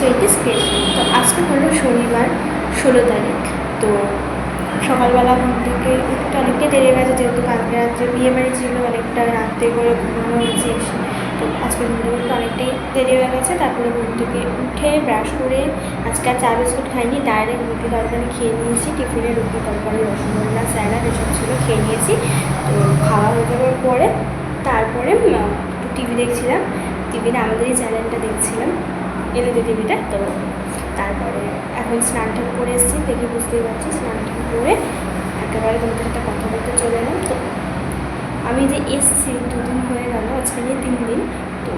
Sweety special তো আজকে হলো শনিবার, ষোলো তারিখ। তো সকালবেলা ঘুম থেকে উঠতে অনেকটাই দেরি গেছে, যেহেতু কালকে রাত্রে বিয়ে বাড়ি ছিল, অনেকটা রাত্রে করে ঘুমানো হয়েছে তো আজকে ঘুম থেকে উঠতে অনেকটাই দেরি হয়ে গেছে, তারপরে ঘুম থেকে উঠে ব্রাশ করে আজকে আর চা বিস্কুট খাইনি, ডাইরেক্ট রুটি তরকারি খেয়ে নিয়েছি, টিফিনে রুটি তরকারি রসগোল্লা স্যালাড এসব ছিল, খেয়ে নিয়েছি। তো খাওয়া হয়ে যাওয়ার পরে তারপরে একটু টিভি দেখছিলাম। টিভিতে আমাদের এই চ্যানেলটা দেখছিলাম। এলইডি টিভিটা, তো তারপরে এখন স্নান টান করে এসেছি, দেখে বুঝতেই পারছি, স্নান টান করে একেবারে তোমাদের সাথে কথা বলতে চলে এলাম। তো আমি যে এসছি, দুদিন হয়ে গেল, আজকে নিয়ে তিন দিন, তো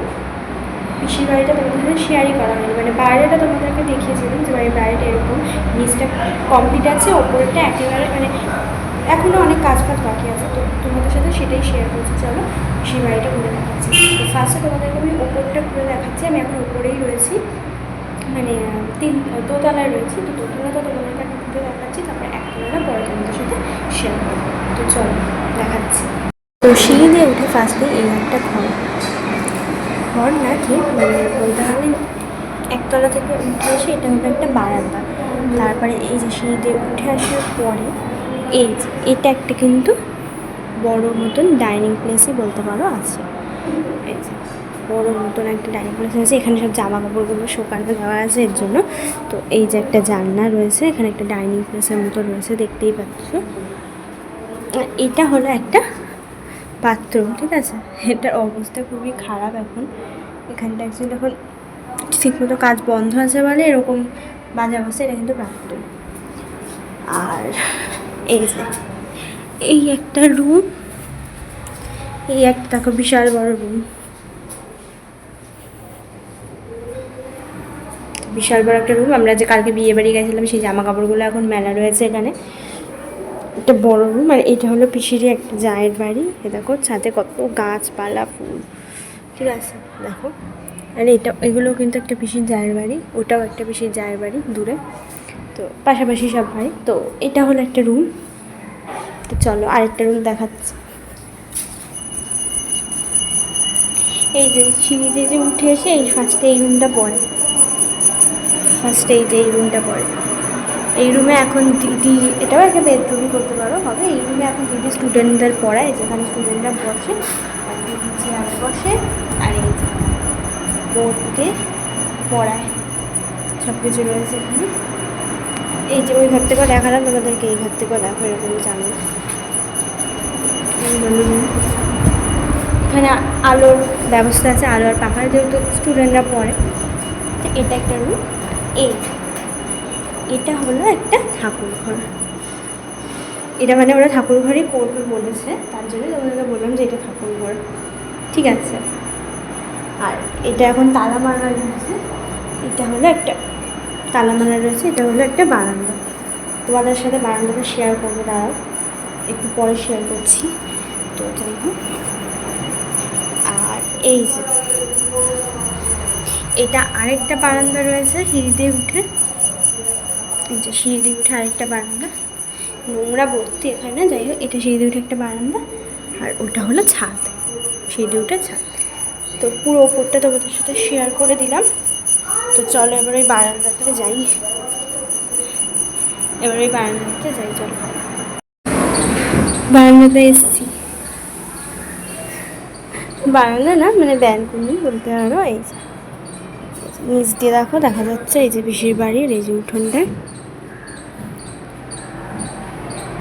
পিসির বাড়িটা তোমাদের সাথে শেয়ারই করা হয়নি। মানে বাইরেটা তোমাদেরকে দেখিয়েছিলাম যে বাড়ির বাইরেটা এরকম নিচটা কমপ্লিট আছে ওপরেরটা একেবারে মানে এখনও অনেক কাজ ফাজ বাকি আছে, তো তোমাদের সাথে সেটাই শেয়ার করছি, চলো সেই বাড়িটা ঘুরে দেখাচ্ছি। তো ফার্স্টে তোমাদেরকে আমি ওপরটা ঘুরে দেখাচ্ছি, আমি এখন ওপরেই রয়েছি মানে তিন, দোতলায় রয়েছি, তো দোতলাটা তোমাদেরকে এখন ঘুরে দেখাচ্ছি, তারপরে একতলাটা পরে তোমাদের সাথে শেয়ার করব। তো চলো, দেখাচ্ছি। তো সিঁড়ি দিয়ে উঠে ফার্স্টে এই একটা ঘর। ঘর না কি মানে বলতে হবে একতলা থেকে উঠে এসে এটা হলো একটা বারান্দা। তারপরে এই যে সিঁড়ি দিয়ে উঠে আসার পরে এই যে, এটা একটা কিন্তু বড় মতন ডাইনিং প্লেসই বলতে পারো আছে। এই যে, বড় মতন একটা ডাইনিং প্লেস আছে, এখানে সব জামা কাপড়গুলো শোকানো দেওয়া আছে এর জন্য। তো এই যে একটা জানলা রয়েছে, এখানে একটা ডাইনিং প্লেসের মতো রয়েছে, দেখতেই পাচ্ছ। এটা হলো একটা বাথরুম ঠিক আছে? এটার অবস্থা খুবই খারাপ এখন। এখানটা অ্যাকচুয়ালি এখন ঠিকমতো কাজ বন্ধ আছে বলে এরকম বাজে অবস্থা এটা কিন্তু বাথরুম আর এই যে, এই একটা রুম এই একটা দেখো বিশাল বড় রুম বিশাল বড় একটা রুম আমরা যে কালকে বিয়ে বাড়ি গেছিলাম, সেই জামা কাপড়গুলো এখন মেলা রয়েছে এখানে। একটা বড় রুম আর এটা হলো পিসিরই একটা জায়ের বাড়ি। এ দেখো, ছাদে কত গাছপালা, ফুল। ঠিক আছে, দেখো। আর এটা, এগুলো কিন্তু একটা পিসির জায়ের বাড়ি, ওটাও একটা পিসির জায়ের বাড়ি, দূরে। তো পাশাপাশি সব হয়। তো এটা হলো একটা রুম তো চলো আরেকটা রুম দেখাচ্ছি। এই যে সিঁড়ি দিয়ে যে উঠে এসে এই ফার্স্টে এই রুমটা পড়ে। ফার্স্টে এই যে এই রুমটা পড়ে। এই রুমে এখন দিদি, এটাও একটা বেডরুমই করতে পারো, হবে? এই রুমে এখন দিদি স্টুডেন্টদের পড়ায়, যেখানে স্টুডেন্টরা বসে, আর দিদি চেয়ার বসে, আর এই যে বোর্ডে পড়ায়। সব কিছু রয়েছে এখানে। এই যে ওই ঘর থেকেও দেখালাম, তোমাদেরকে এই ঘর থেকেও দেখো, এরকম জানো এই এখানে আলোর ব্যবস্থা আছে, আলো আর পাখার, যেহেতু স্টুডেন্টরা পড়ে। তো এটা একটা রুম এই এটা হলো একটা ঠাকুর ঘর এটা মানে ওরা ঠাকুর ঘরই করবে বলেছে, তার জন্য তোমাদেরকে বললাম যে এটা ঠাকুর ঘর ঠিক আছে? আর এটা এখন তালা মারা রয়েছে এটা হলো একটা তালা মারা রয়েছে, এটা হলো একটা বারান্দা। তোমাদের সাথে বারান্দাটা শেয়ার করব, দাঁড়াও। একটু পরে শেয়ার করছি। তো যাই হোক আর এই যে, এটা আরেকটা বারান্দা রয়েছে, সিঁড়িতে উঠে। এই যে সিঁড়ি উঠে আরেকটা বারান্দা। নোংরা ভর্তি এখানে, যাই হোক, এটা সিঁড়ি উঠে একটা বারান্দা। আর ওটা হলো ছাদ সিঁড়ি উঠে ছাদ। তো পুরো ওপরটা তোমাদের সাথে শেয়ার করে দিলাম। তো চলো এবার ওই বারান্দাতে যাই। এবার ওই বারান্দাতে যাই, চলো। বারান্দাতে এসছি। বারান্দা না মানে ব্যালকনি বলতে পারো, এই যে। নিচ দিয়ে দেখো, দেখা যাচ্ছে এই যে পিসির বাড়ির, এই যে উঠোনটা।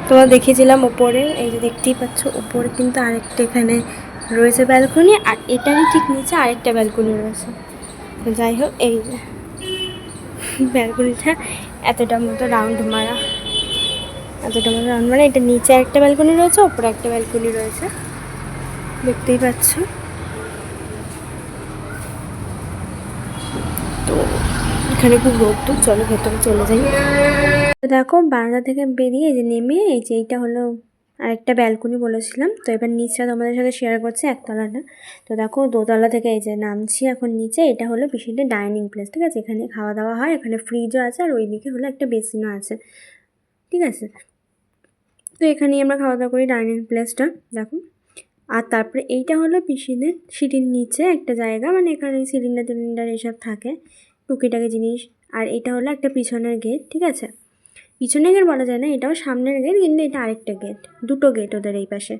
তোমরা দেখিয়েছিলাম ওপরে, এই যে দেখতেই পাচ্ছ, ওপরে কিন্তু আরেকটা এখানে রয়েছে ব্যালকনি, আর এটারই ঠিক নিচে আরেকটা ব্যালকনি রয়েছে। যাই হোক, এই ব্যালকনিটা এতটা মতো রাউন্ড মারা। এতটা মতো রাউন্ড মারা এটা নিচে একটা ব্যালকনি রয়েছে, ওপরে একটা ব্যালকনি রয়েছে। দেখতেই পাচ্ছ। তো এখানে খুব রোদ্দুর চলো ভেতরে চলে যাই। দেখো, বারান্দা থেকে বেরিয়ে যে নেমে, এই যে এইটা হলো আরেকটা ব্যালকনি বলেছিলাম। তো এবার নিচটা তোমাদের সাথে শেয়ার করছি একতলাটা তো দেখো দোতলা থেকে এই যে নামছি এখন নিচে, এটা হলো পিসিতে ডাইনিং প্লেস ঠিক আছে? এখানে খাওয়া দাওয়া হয়, এখানে ফ্রিজও আছে, আর ওইদিকে হলো একটা বেসিনও আছে, ঠিক আছে? তো এখানেই আমরা খাওয়া দাওয়া করি ডাইনিং প্লেসটা দেখো। আর তারপরে এইটা হলো পিসিদের সিঁড়ির নিচে একটা জায়গা মানে এখানে সিলিন্ডার টিলিন্ডার এসব থাকে, টুকিটাকি জিনিস। আর এটা হলো একটা পিছনের গেট ঠিক আছে? পিছনের গেট বলা যায় না, এটাও সামনের গেট, কিন্তু এটা আরেকটা গেট, দুটো গেট ওদের এই পাশে।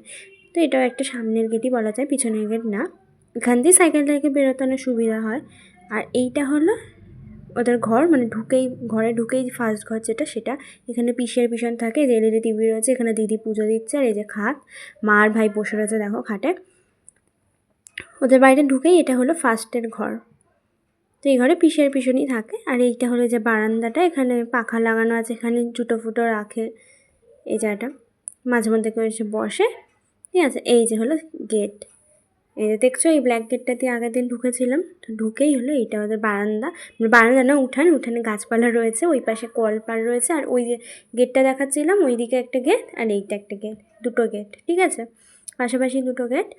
তো এটাও একটা সামনের গেটই বলা যায় পিছনের গেট না। এখান দিয়ে সাইকেলটা রেখে বেরোতে অনেক সুবিধা হয়। আর এইটা হলো ওদের ঘর মানে ঢুকেই, ঘরে ঢুকেই ফার্স্ট ঘর যেটা, সেটা এখানে পিসের পিছন থাকে যে এলইডি টিভি রয়েছে, এখানে দিদি পুজো দিচ্ছে, আর এই যে খাট, মা আর ভাই বসে রয়েছে, দেখো খাটে। ওদের বাড়িতে ঢুকেই এটা হলো ফার্স্টের ঘর। তো এই ঘরে পিসের পিছনই থাকে। আর এইটা হলো যে বারান্দাটা, এখানে পাখা লাগানো আছে, এখানে জুটো ফুটো রাখে এই জায়গাটা। মাঝে মধ্যে কেউ এসে বসে। ঠিক আছে, এই যে হলো গেট। এই যে দেখছ, এই ব্ল্যাক গেটটা দিয়ে আগের দিন ঢুকেছিলাম। তো ঢুকেই হলো এইটা ওদের বারান্দা। মানে বারান্দা না, উঠান, উঠানে গাছপালা রয়েছে, ওই পাশে কলপার রয়েছে। আর ওই যে গেটটা দেখাচ্ছিলাম ওই দিকে একটা গেট আর এইটা একটা গেট, দুটো গেট। ঠিক আছে, পাশাপাশি দুটো গেট।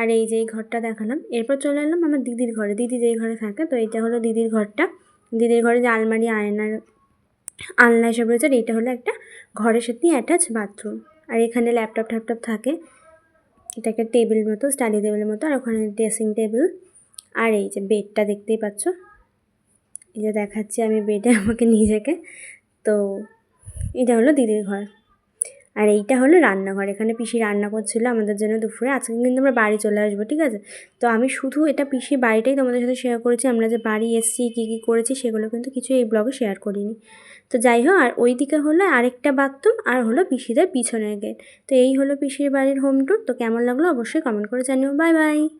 আর এই যে ঘরটা দেখালাম, এরপর চলে এলাম আমার দিদির ঘরে। দিদি যেই ঘরে থাকে, তো এইটা হলো দিদির ঘরটা। দিদির ঘরে যে আলমারি, আয়নার আলনা এসব রয়েছে, আর এইটা হলো একটা ঘরের সাথে অ্যাটাচ বাথরুম আর এখানে ল্যাপটপ ট্যাপটপ থাকে। এটা একটা টেবিল মতো স্টাডি টেবিলের মতো, আর ওখানে ড্রেসিং টেবিল আর এই যে বেডটা দেখতেই পাচ্ছ। এই যে দেখাচ্ছি আমি বেডে আমাকে নিজেকে তো এটা হলো দিদির ঘর। আর এইটা হলো রান্নাঘর। এখানে পিসি রান্না করছিল আমাদের জন্য দুপুরে। আজকে কিন্তু আমরা বাড়ি চলে আসব, ঠিক আছে? তো আমি শুধু এটা পিসি বাড়িটাই তোমাদের সাথে শেয়ার করেছি। আমরা যে বাড়ি এসছি, কী কী করেছি, সেগুলো কিন্তু কিছু এই ব্লগে শেয়ার করিনি। তো যাই হোক, আর ওই দিকে হলো আরেকটা বাথরুম আর হলো পিসিদের পিছনের গেট তো এই হলো পিসির বাড়ির হোম টুর তো কেমন লাগল অবশ্যই কমেন্ট করে জানিও। Bye bye